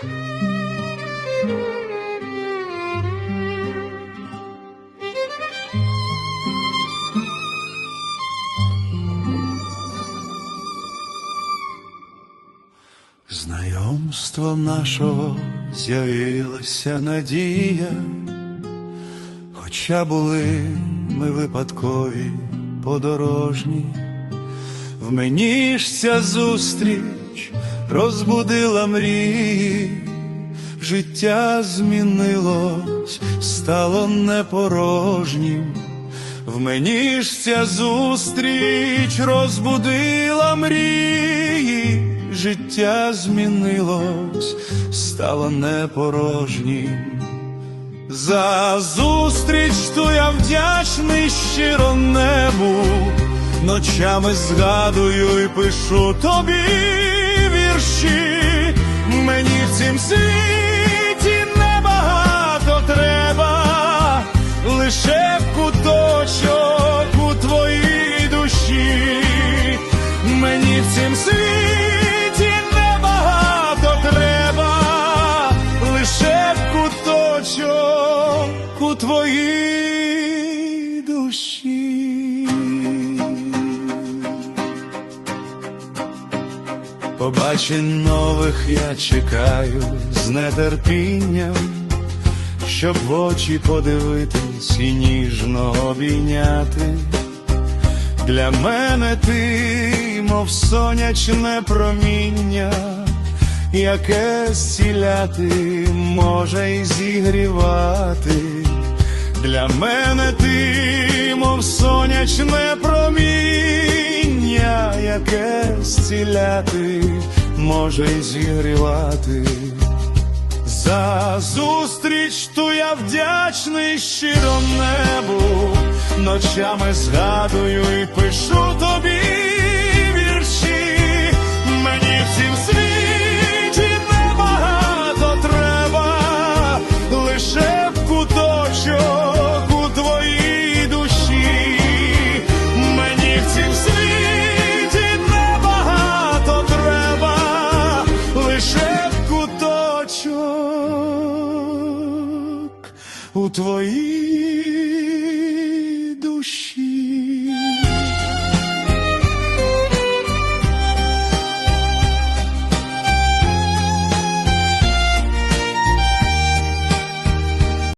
Знайомством нашого з'явилася надія, хоча були ми випадкові подорожні, в мені ж ця зустріч розбудила мрії, життя змінилось, стало непорожнім. В мені ж ця зустріч розбудила мрії, життя змінилось, стало непорожнім. За зустріч ту я вдячний щиро небу, ночами згадую і пишу тобі у твоїй душі. Побачень нових я чекаю з нетерпінням, щоб в очі подивитись і ніжно обійняти. Для мене ти, мов сонячне проміння, яке зціляти може й зігрівати. Для мене ти, мов сонячне проміння, яке зціляти може й зігрівати. За зустріч ту я вдячний щиро небу, ночами згадую і пишу тобі у твоїй.